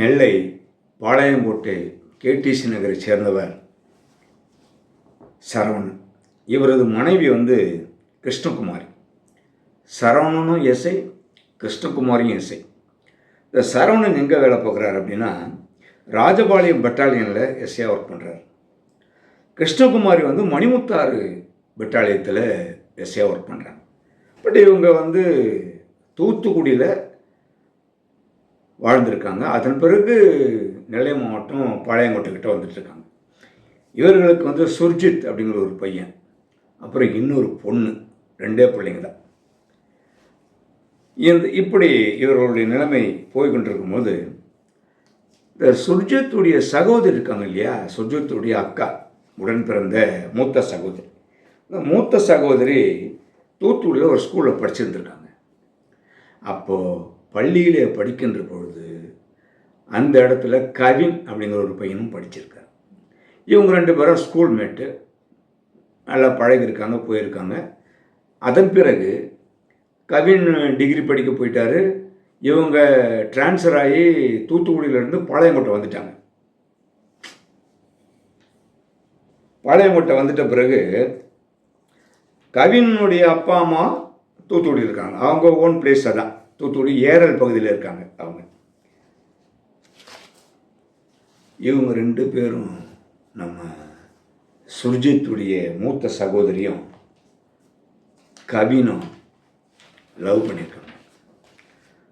Nellai Palayamkottai KTC நகரை சேர்ந்தவர் சரவணன். இவரது மனைவி வந்து கிருஷ்ணகுமாரி. சரவணனும் இசை கிருஷ்ணகுமாரியும் இசை. இந்த சரவணன் எங்கே வேலை பார்க்குறாரு அப்படின்னா ராஜபாளையம் பெட்டாலியனில் எஸ்ஐயாக ஒர்க் பண்ணுறாரு கிருஷ்ணகுமாரி வந்து மணிமுத்தாறு பெட்டாலியத்தில் எஸ்ஐயாக ஒர்க் பண்ணுறாங்க பட் இவங்க வந்து தூத்துக்குடியில் வாழ்ந்திருக்காங்க. அதன் பிறகு நெல்லை மாவட்டம் பாளையங்கோட்டை கிட்ட வந்துட்டுருக்காங்க. இவர்களுக்கு வந்து சுர்ஜித் அப்படிங்கிற ஒரு பையன் அப்புறம் இன்னொரு பொண்ணு ரெண்டே பிள்ளைங்க தான். இந்த இப்படி இவர்களுடைய நிலைமை போய்கொண்டிருக்கும் போது இந்த சுர்ஜித்துடைய சகோதரி இருக்காங்க இல்லையா? சுர்ஜித்துடைய அக்கா உடன் பிறந்த மூத்த சகோதரி. இந்த மூத்த சகோதரி தூத்துக்குடியில் ஒரு ஸ்கூலில் படிச்சிருந்துருக்காங்க. அப்போது பள்ளியிலே படிக்கின்ற பொழுது அந்த இடத்துல கவின் அப்படிங்கிற ஒரு பையனும் படிச்சிருக்கார். இவங்க ரெண்டு பேரும் ஸ்கூல் மேட்டு நல்லா பழகிருக்காங்க போயிருக்காங்க. அதன் பிறகு கவின் டிகிரி படிக்க போயிட்டார். இவங்க ட்ரான்ஸ்ஃபர் ஆகி தூத்துக்குடியிலேருந்து பாளையங்கோட்டை வந்துட்டாங்க. பாளையங்கோட்டை வந்துட்ட பிறகு கவினுடைய அப்பா அம்மா தூத்துக்குடி இருக்காங்க. அவங்க ஓன் பிளேஸ் அதான். தூத்துக்குடி ஏரல் பகுதியில் இருக்காங்க அவங்க. இவங்க ரெண்டு பேரும் நம்ம சுர்ஜித்துடைய மூத்த சகோதரியும் கவினும் லவ் பண்ணியிருக்காங்க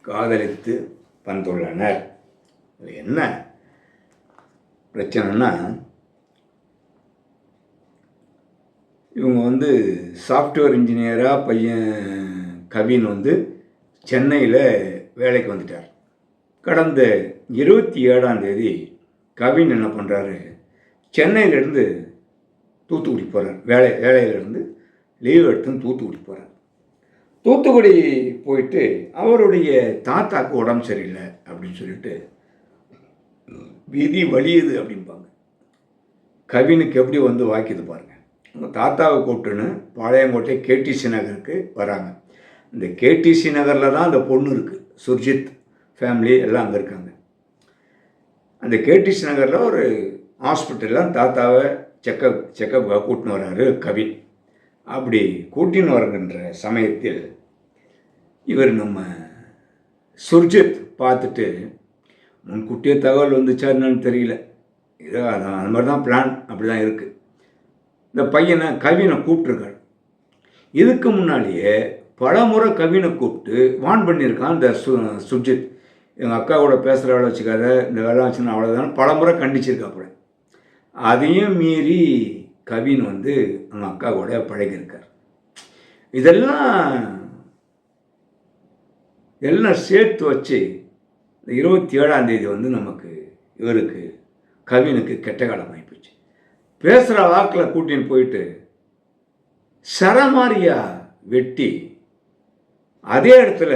காதலித்து வந்துள்ளனர். என்ன பிரச்சனைனா இவங்க வந்து சாஃப்ட்வேர் இன்ஜினியராக பையன் கவின் வந்து சென்னையில் வேலைக்கு வந்துட்டார். கடந்த இருபத்தி ஏழாம் தேதி கவின் என்ன பண்ணுறாரு சென்னையிலேருந்து தூத்துக்குடி போகிறார் வேலை வேலையிலேருந்து லீவ் எடுத்து தூத்துக்குடி போகிறார் தூத்துக்குடி போயிட்டு அவருடைய தாத்தாக்கு உடம்பு சரியில்லை அப்படின்னு சொல்லிட்டு விதி வலியுது அப்படிம்பாங்க. கவினுக்கு எப்படி வந்து வாக்கிது பாருங்கள் உங்கள் தாத்தாவை கூப்பிட்டுன்னு பாளையங்கோட்டை கேடிசி நகருக்கு வராங்க. இந்த கேடிசி நகரில் தான் அந்த பொண்ணு இருக்குது சுர்ஜித் ஃபேமிலி எல்லாம் அங்கே இருக்காங்க. அந்த கேடிசி நகரில் ஒரு ஹாஸ்பிட்டலில் தாத்தாவை செக்கப் செக்கப்புக்காக கூட்டின்னு வர்றாரு கவின் அப்படி கூட்டின்னு வருகின்ற சமயத்தில் இவர் நம்ம சுர்ஜித் பார்த்துட்டு முன்கூட்டியே தகவல் வந்துச்சா என்னன்னு தெரியல. இதோ அதான் அது மாதிரி தான் பிளான் அப்படி தான் இருக்குது இந்த பையனை கவினை கூப்பிட்ருக்காரு இதுக்கு முன்னாடியே பலமுறை கவினை கூப்பிட்டு வான் பண்ணியிருக்கான் இந்த சு சுஜித் எங்கள் அக்கா கூட பேசுகிற வேலை வச்சுக்காத இந்த வேலை வச்சுன்னா அவ்வளோதான் பலமுறை கண்டிச்சிருக்காப்புல அதையும் மீறி கவின் வந்து அவங்க அக்கா கூட பழகியிருக்கார். இதெல்லாம் எல்லாம் சேர்த்து வச்சு இந்த இருபத்தி ஏழாம் தேதி வந்து நமக்கு இவருக்கு கவினுக்கு கெட்ட காலம் ஆகிப்போச்சு பேசுகிற வாக்கில் கூட்டின்னு போயிட்டு சரமாரியா வெட்டி அதே இடத்துல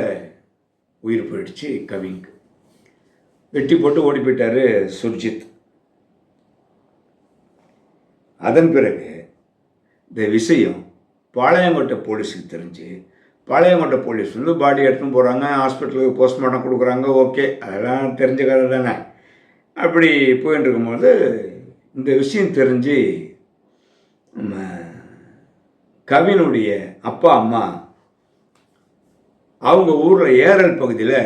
உயிர் போயிடுச்சு கவிங்கு. வெட்டி போட்டு ஓடி போயிட்டார் சுர்ஜித். அதன் பிறகு இந்த விஷயம் பாளையங்கோட்டை போலீஸுக்கு தெரிஞ்சு பாளையங்கோட்டை போலீஸ் வந்து பாடி எடுத்துன்னு போகிறாங்க ஹாஸ்பிட்டலுக்கு போஸ்ட்மார்ட்டம் கொடுக்குறாங்க ஓகே அதெல்லாம் தெரிஞ்ச கதை தானே. அப்படி போயின்னு இருக்கும்போது இந்த விஷயம் தெரிஞ்சு நம்ம கவினுடைய அப்பா அம்மா அவங்க ஊரில் ஏரல் பகுதியில்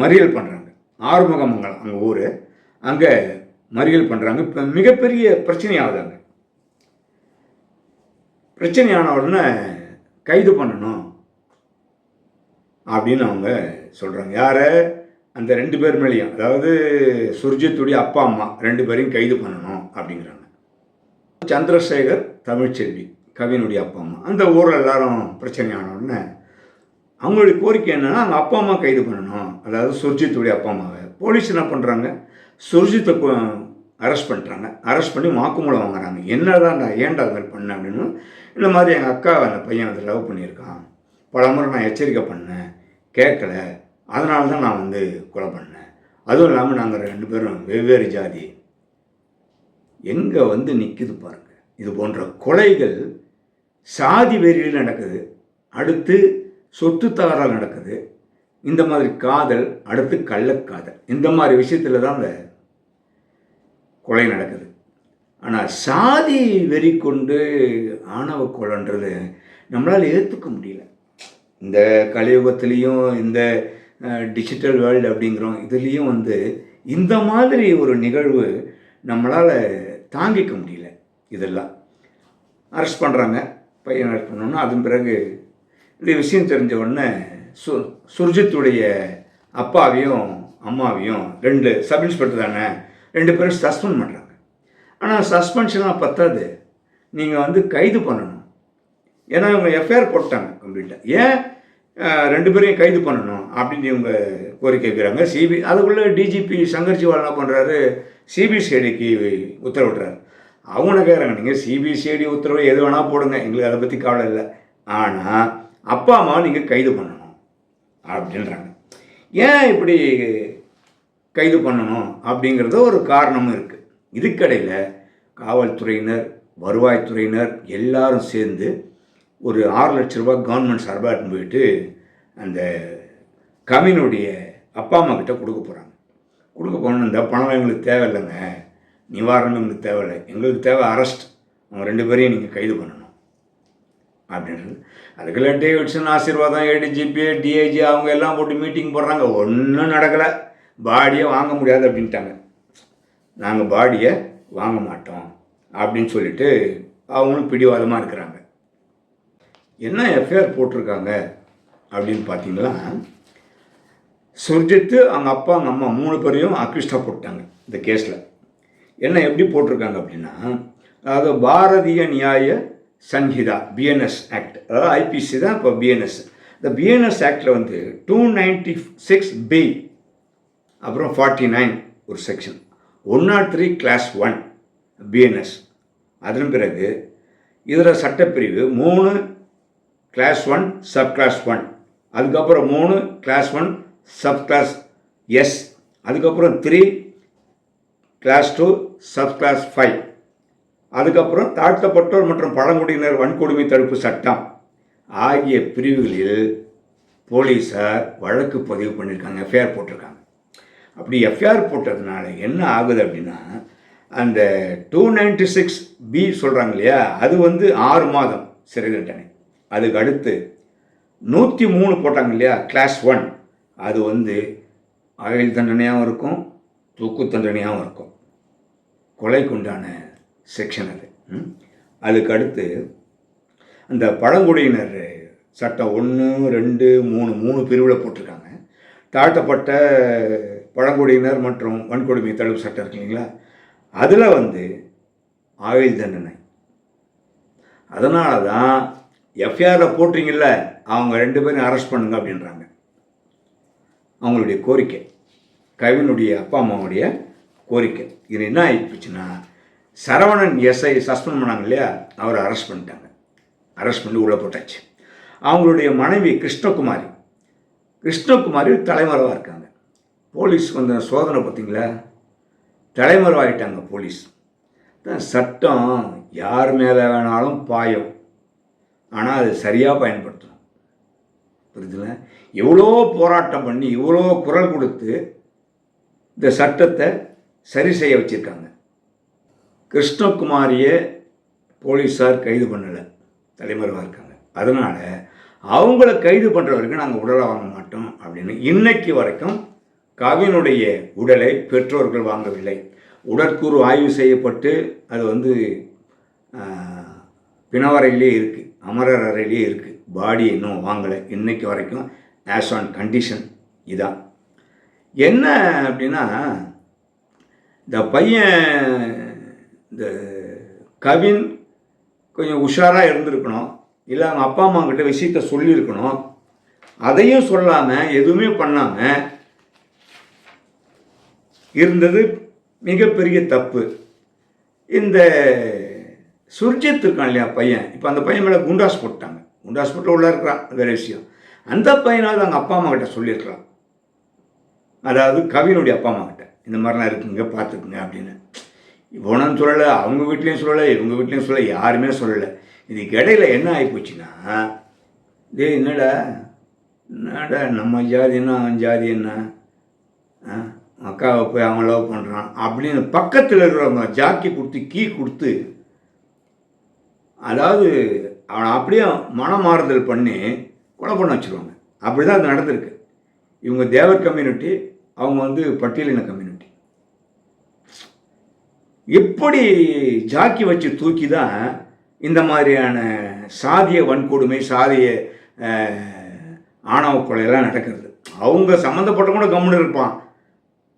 மறியல் பண்ணுறாங்க ஆறுமுகமங்கலம் அவங்க ஊர். அங்கே மறியல் பண்ணுறாங்க இப்போ மிகப்பெரிய பிரச்சனை ஆகுதாங்க பிரச்சனை ஆன உடனே கைது பண்ணணும் அப்படின்னு அவங்க சொல்கிறாங்க யாரை? அந்த ரெண்டு பேர் மேலேயும். அதாவது சுர்ஜித்துடைய அப்பா அம்மா ரெண்டு பேரையும் கைது பண்ணணும் அப்படிங்கிறாங்க. சந்திரசேகர் தமிழ்ச்செல்வி கவினுடைய அப்பா அம்மா. அந்த ஊரில் எல்லாரும் பிரச்சனையான உடனே அவங்களுடைய கோரிக்கை என்னென்னா அவங்க அப்பா அம்மா கைது பண்ணணும். அதாவது சுர்ஜித்துடைய அப்பா அம்மாவை. போலீஸ் என்ன பண்ணுறாங்க சுர்ஜித்தை அரெஸ்ட் பண்ணுறாங்க அரெஸ்ட் பண்ணி வாக்குமூலம் வாங்குறாங்க. என்னதான்டா ஏன்டா அது மாதிரி பண்ண அப்படின்னு? இந்த மாதிரி எங்கள் அக்கா அந்த பையன் வந்து லவ் பண்ணியிருக்கான். பல முறை நான் எச்சரிக்கை பண்ணேன். கேட்கல. அதனால தான் நான் வந்து கொலை பண்ணேன். அதுவும் இல்லாமல் நாங்கள் ரெண்டு பேரும் வெவ்வேறு ஜாதி. எங்கே வந்து நிற்குது பாருங்க. இது போன்ற கொலைகள் சாதி வெறியில் நடக்குது. அடுத்து சொத்து தகராறு நடக்குது. இந்த மாதிரி காதல் அடுத்து கள்ளக்காதல். இந்த மாதிரி விஷயத்தில் தான் அந்த கொலை நடக்குது. ஆனால் சாதி வெறி கொண்டு ஆணவ கொலைன்றது நம்மளால் ஏற்றுக்க முடியல. இந்த கலியுகத்துலேயும் இந்த டிஜிட்டல் வேர்ல்டு அப்படிங்கிறோம் இதுலேயும் வந்து இந்த மாதிரி ஒரு நிகழ்வு நம்மளால் தாங்கிக்க முடியல. இதெல்லாம். அரெஸ்ட் பண்ணுறாங்க பையன் அரெஸ்ட் பண்ணோன்னா அதன் பிறகு இந்த விஷயம் தெரிஞ்ச உடனே சு சுர்ஜித்துடைய அப்பாவையும் அம்மாவையும் ரெண்டு சப் இன்ஸ்பெக்டர் தானே ரெண்டு பேரும் சஸ்பெண்ட் பண்ணுறாங்க ஆனால் சஸ்பென்ஷன்லாம் பத்தாது. நீங்கள் வந்து கைது பண்ணணும். ஏன்னா இவங்க எஃப்ஐஆர் போட்டாங்க கம்ப்ளீட்டாக ஏன்? ரெண்டு பேரையும் கைது பண்ணணும் அப்படின்னு இவங்க கோரிக்கை வைக்கிறாங்க. சிபி அதுக்குள்ளே டிஜிபி சங்கர்ஜிவால் என்ன பண்ணுறாரு சிபிசிஐடிக்கு உத்தரவிடுறாரு. அவங்க கேட்குறாங்க நீங்கள் சிபிசிஐடி உத்தரவு எது வேணால் போடுங்க. எங்களுக்கு அதை பற்றி கவலை இல்லை. ஆனால் அப்பா அம்மாவை நீங்கள் கைது பண்ணணும் அப்படின்றாங்க. ஏன் இப்படி கைது பண்ணணும் அப்படிங்கிறது ஒரு காரணமும் இருக்குது இதுக்கடையில் காவல்துறையினர் வருவாய்த்துறையினர் எல்லாரும் சேர்ந்து ஒரு ஆறு லட்ச ரூபாய் கவர்மெண்ட் சார்பாக போயிட்டு அந்த கவினுடைய அப்பா அம்மா கிட்ட கொடுக்க போகிறாங்க கொடுக்க போகணும் இந்த பணம் எங்களுக்கு தேவையில்லைங்க. நிவாரணம் எங்களுக்கு தேவையில்லை. எங்களுக்கு தேவை அரெஸ்ட் அவங்க ரெண்டு பேரையும் நீங்கள் கைது பண்ணணும். அப்படின்றது. அதுக்கெல்லாம் டேவிட்சன் ஆசீர்வாதம் ஏடிஜிபி டிஐஜி அவங்க எல்லாம் போட்டு மீட்டிங் போடுறாங்க. ஒன்றும் நடக்கலை. பாடியை வாங்க முடியாது அப்படின்ட்டாங்க. நாங்கள் பாடியை வாங்க மாட்டோம் அப்படின்னு சொல்லிட்டு அவங்களும் பிடிவாதமாக இருக்கிறாங்க. என்ன எஃப்ஐஆர் போட்டிருக்காங்க அப்படின்னு பார்த்தீங்களா? சுர்ஜித்து அவங்க அப்பா அவங்க அம்மா மூணு பேரையும் அக்யூஸ்டாக போட்டாங்க இந்த கேஸில் என்ன எப்படி போட்டிருக்காங்க அப்படின்னா அதாவது பாரதிய நியாய சன்ஹிதா பிஎன்எஸ் ஆக்ட் அதாவது ஐபிசி தான் இப்போ பிஎன்எஸ் இந்த பிஎன்எஸ் ஆக்டில் வந்து டூ நைன்டி சிக்ஸ் பி அப்புறம் ஃபார்ட்டி நைன் ஒரு section one naught three clause one BNS அதன் பிறகு இதில் சட்டப்பிரிவு மூணு clause one sub clause one அதுக்கப்புறம் மூணு clause one sub clause S அதுக்கப்புறம் three clause two sub clause five அதுக்கப்புறம் தாழ்த்தப்பட்டோர் மற்றும் பழங்குடியினர் வன்கொடுமை தடுப்பு சட்டம் ஆகிய பிரிவுகளில் போலீஸார் வழக்கு பதிவு பண்ணியிருக்காங்க எஃப்ஐஆர் போட்டிருக்காங்க. அப்படி எஃப்ஐஆர் போட்டதுனால என்ன ஆகுது அப்படின்னா அந்த டூ நைன்டி சிக்ஸ் பி சொல்கிறாங்க இல்லையா அது வந்து ஆறு மாதம் சிறை தண்டனை. அதுக்கு அடுத்து நூற்றி மூணு போட்டாங்க இல்லையா கிளாஸ் ஒன் அது வந்து ஆயுள் தண்டனையாகவும் இருக்கும் தூக்கு தண்டனையாகவும் இருக்கும். கொலைக்குண்டான செக்ஷன் அது. ம். அந்த பழங்குடியினர் சட்டம் ஒன்று ரெண்டு மூணு மூணு பிரிவில் போட்டிருக்காங்க. தாழ்த்தப்பட்ட பழங்குடியினர் மற்றும் வன்கொடுமை தடுப்பு சட்டம் இருக்கு இல்லைங்களா? அதில் வந்து ஆயுள் தண்டனை. அதனால தான் எஃப்ஐஆரில் போட்டிங்கல்ல அவங்க ரெண்டு பேரும் அரெஸ்ட் பண்ணுங்க அப்படின்றாங்க. அவங்களுடைய கோரிக்கை. கவினுடைய அப்பா அம்மாவுடைய கோரிக்கை. இது என்ன ஆயிடுச்சுன்னா சரவணன் எஸ்ஐ சஸ்பெண்ட் பண்ணாங்க இல்லையா? அவரை அரெஸ்ட் பண்ணிட்டாங்க. அரெஸ்ட் பண்ணி உள்ளே போட்டாச்சு. அவங்களுடைய மனைவி கிருஷ்ணகுமாரி. கிருஷ்ணகுமாரி தலைமறைவாக இருக்காங்க. போலீஸ் வந்த சோதனை பார்த்தீங்களா? தலைமறைவாகிட்டாங்க போலீஸ். சட்டம் யார் மேலே வேணாலும் பாயும். ஆனால் அது சரியாக பயன்படுத்தணும். புரியுதுங்களா எவ்வளோ போராட்டம் பண்ணி இவ்வளோ குரல் கொடுத்து இந்த சட்டத்தை சரி செய்ய வச்சுருக்காங்க. கிருஷ்ணகுமாரியை போலீஸார் கைது பண்ணலை. தலைமறைவாக இருக்காங்க. அதனால் அவங்கள கைது பண்ணுற வரைக்கும் நாங்கள் உடலை வாங்க மாட்டோம் அப்படின்னு இன்னைக்கு வரைக்கும் கவினுடைய உடலை பெற்றோர்கள் வாங்கவில்லை. உடற்கூறு ஆய்வு செய்யப்பட்டு அது வந்து பிணவரையிலே இருக்குது அமரர் அறையிலே இருக்குது பாடி இன்னும் வாங்கலை. இன்னைக்கு வரைக்கும் ஆஸ் ஆன் கண்டிஷன் இதான். என்ன அப்படின்னா இந்த பையன் இந்த கவின் கொஞ்சம் உஷாராக இருந்திருக்கணும். இல்லை அவங்க அப்பா அம்மா கிட்ட விஷயத்த சொல்லியிருக்கணும். அதையும் சொல்லாமல் எதுவுமே பண்ணாமல் இருந்தது மிகப்பெரிய தப்பு. இந்த சுர்ஜித் இருக்கான் இல்லையா பையன்? இப்போ அந்த பையன் மேலே குண்டாஸ் போட்டாங்க குண்டாஸ் போட்டு உள்ள இருக்கிறான் வேறு வேற விஷயம். அந்த பையனாவது அவங்க அப்பா அம்மா கிட்ட சொல்லியிருக்கிறான் அதாவது கவினுடைய அப்பா அம்மா கிட்ட. இந்த மாதிரிலாம் இருக்குங்க பார்த்துக்குங்க அப்படின்னு. இவனும் சொல்லலை அவங்க வீட்லேயும் சொல்லலை இவங்க வீட்லேயும் சொல்லலை யாருமே சொல்லலை. இதுக்கு இடையில என்ன ஆகிப்போச்சுன்னா டேய் என்னடா? என்னடா நம்ம ஜாதி என்ன அவன் ஜாதி என்ன? ஆ, அக்காவை போய் அவன் லவ் பண்ணுறான் அப்படின்னு பக்கத்தில் இருக்கிறவங்க ஜாக்கி கொடுத்து கீ கொடுத்து அதாவது அவனை அப்படியே மனமாறுதல் பண்ணி கொலை பண்ண வச்சுருவாங்க. அப்படி தான் அது நடந்திருக்கு. இவங்க தேவர் கம்யூனிட்டி அவங்க வந்து பட்டியலின கம்யூனிட்டி எப்படி ஜாக்கி வச்சு தூக்கி தான் இந்த மாதிரியான சாதிய வன்கொடுமை சாதிய ஆணவ கொலையெல்லாம் நடக்கிறது. அவங்க சம்மந்தப்பட்ட கூட கம்முன்னு இருப்பான்.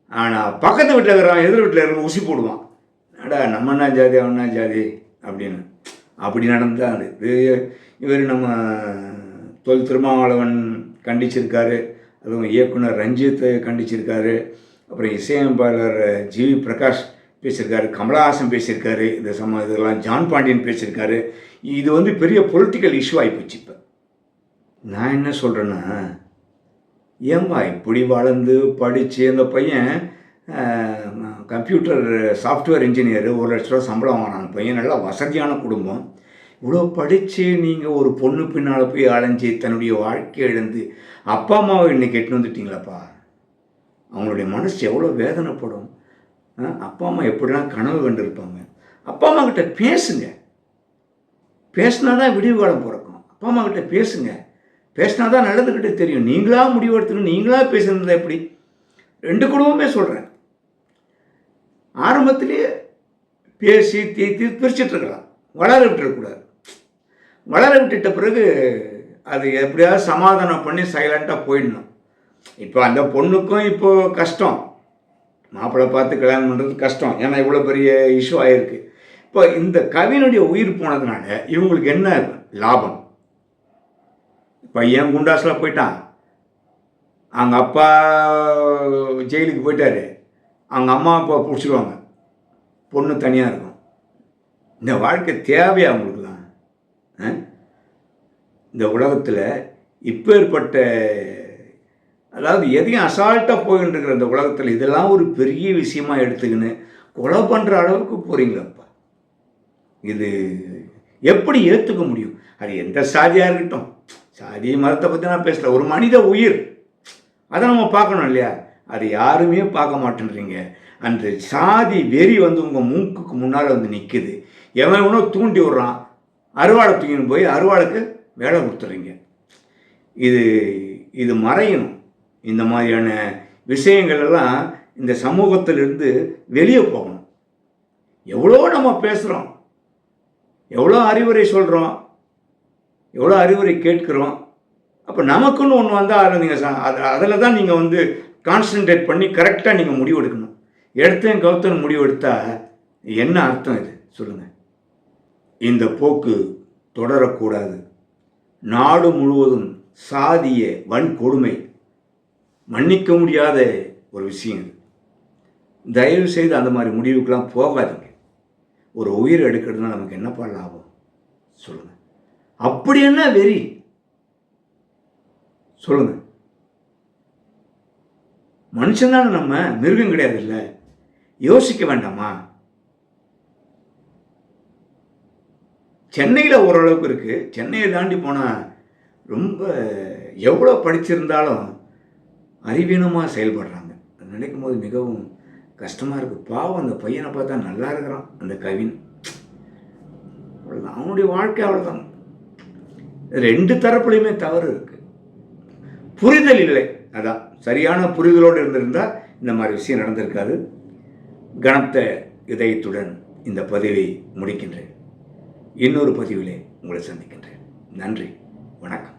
ஆனால் பக்கத்து வீட்டில் இருக்கிறான் எதிர் வீட்டில் இருக்கிற உசி போடுவான். அடா நம்ம என்ன ஜாதி அவன் என்ன ஜாதி? அப்படின்னு. அப்படி நடந்தால் இது இவர் நம்ம தொல் திருமாவளவன் கண்டிச்சிருக்காரு. அதுவும் இயக்குனர் ரஞ்சித் கண்டிச்சிருக்காரு. அப்புறம் இசையமைப்பாளர் ஜிவி பிரகாஷ் பேசியிருக்காரு கமலஹாசன் பேசியிருக்காரு இந்த சம இதெல்லாம் ஜான் பாண்டியன் பேசியிருக்காரு. இது வந்து பெரிய பொலிட்டிக்கல் இஷ்யூ ஆகிப்போச்சு இப்போ. நான் என்ன சொல்கிறேன்னா ஏம்பா இப்படி வளர்ந்து படித்து அந்த பையன் கம்ப்யூட்டர் சாஃப்ட்வேர் இன்ஜினியர் ஒரு லட்ச ரூபா சம்பளம் வாங்கினான் பையன் நல்லா வசதியான குடும்பம். இவ்வளோ படித்து நீங்கள் ஒரு பொண்ணு பின்னால் போய் அலைஞ்சி தன்னுடைய வாழ்க்கையை இழந்து அப்பா அம்மாவை இன்னைக்கு எட்டுன்னு வந்துட்டிங்களாப்பா? அவங்களுடைய மனசு எவ்வளோ வேதனைப்படும். அப்பா அம்மா எப்படிலாம் கனவு கண்டிருப்பாங்க? அப்பா அம்மா கிட்ட பேசுங்க. பேசினா தான் விடிவு காலம் பிறக்கும். அப்பா அம்மா கிட்ட பேசுங்க. பேசினா தான் நல்லதுக்கிட்ட தெரியும். நீங்களா முடிவு எடுத்துக்கணும். நீங்களா பேசுனது எப்படி? ரெண்டு குடும்பமே சொல்கிறேன் ஆரம்பத்திலேயே பேசி தீர்த்து பிரிச்சுட்ருக்கலாம் வளர விட்டுறக்கூடாது. வளர விட்டுட்ட பிறகு அது எப்படியாவது சமாதானம் பண்ணி சைலண்ட்டாக போயிடணும். இப்போ அந்த பொண்ணுக்கும் இப்போது கஷ்டம். மாப்பிள்ளை பார்த்து கல்யாணம் பண்ணுறது கஷ்டம். ஏன்னா இவ்வளோ பெரிய இஷ்யூ ஆகிருக்கு இப்போ இந்த கவினுடைய உயிர் போனதுனால இவங்களுக்கு என்ன லாபம்? பையன் குண்டாஸில் போயிட்டான். அவங்க அப்பா ஜெயிலுக்கு போயிட்டாரு. அவங்க அம்மா அப்பா பிடிச்சிருவாங்க. பொண்ணு தனியாக இருக்கும். இந்த வாழ்க்கை தேவையா அவங்களுக்குலாம்? ஆ? இந்த உலகத்தில் இப்பேற்பட்ட அதாவது எதையும் அசால்ட்டாக போயின்னு இருக்கிற இந்த உலகத்தில் இதெல்லாம் ஒரு பெரிய விஷயமா எடுத்துக்கின்னு கொலை பண்ணுற அளவுக்கு போகிறீங்களப்பா இது எப்படி ஏற்றுக்க முடியும்? அது எந்த சாதியாக இருக்கட்டும். சாதி மரத்தை பற்றி நான் பேசல. ஒரு மனித உயிர். அதை நம்ம பார்க்கணும் இல்லையா? அது யாருமே பார்க்க மாட்டேன்றீங்க. அந்த சாதி வெறி வந்து உங்கள் மூக்குக்கு முன்னால் வந்து நிற்குது எவன் எவனோ தூண்டி விடுறான். அருவாளை தூக்கின்னு போய் அருவாளுக்கு வேலை கொடுத்துறீங்க. இது இது மறையணும். இந்த மாதிரியான விஷயங்கள் எல்லாம் இந்த சமூகத்திலிருந்து வெளியே போகணும். எவ்வளோ நம்ம பேசுகிறோம் எவ்வளோ அறிவுரை சொல்கிறோம் எவ்வளோ அறிவுரை கேட்குறோம். அப்போ நமக்குன்னு ஒன்று வந்தால் அதில் நீங்கள் அது அதில் தான் நீங்கள் வந்து கான்சென்ட்ரேட் பண்ணி கரெக்டாக நீங்கள் முடிவு எடுக்கணும். எடுத்தேன் கவுத்தன் முடிவு எடுத்தால் என்ன அர்த்தம் இது? சொல்லுங்கள் இந்த போக்கு தொடரக்கூடாது. நாடு முழுவதும் சாதிய வன்கொடுமை. மன்னிக்க முடியாத ஒரு விஷயம் இது. தயவு செய்து அந்த மாதிரி முடிவுக்கெலாம் போகாதீங்க. ஒரு உயிர் எடுக்கிறதுனா நமக்கு என்னப்பா லாபம்? சொல்லுங்கள் அப்படி என்ன வெறி? சொல்லுங்க. மனுஷன்தானே நம்ம மிருகம் கிடையாது இல்லை யோசிக்க வேண்டாமா? சென்னையில் ஓரளவுக்கு இருக்குது சென்னையை தாண்டி போனால் ரொம்ப எவ்வளோ படிச்சிருந்தாலும் அறிவீனமாக செயல்படுறாங்க. அது நினைக்கும் போது மிகவும் கஷ்டமாக இருக்குது பாவம் அந்த பையனை பார்த்தா நல்லா இருக்கிறான் அந்த கவின். அவ்வளோதான் அவனுடைய வாழ்க்கை அவ்வளோதான் ரெண்டு தரப்புலையுமே தவறு இருக்குது புரிதல் இல்லை. அதான். சரியான புரிதலோடு இருந்திருந்தால் இந்த மாதிரி விஷயம் நடந்திருக்காது. கனத்த இதயத்துடன் இந்த பதிவை முடிக்கின்றேன். இன்னொரு பதிவிலே உங்களை சந்திக்கின்றேன். நன்றி. வணக்கம்.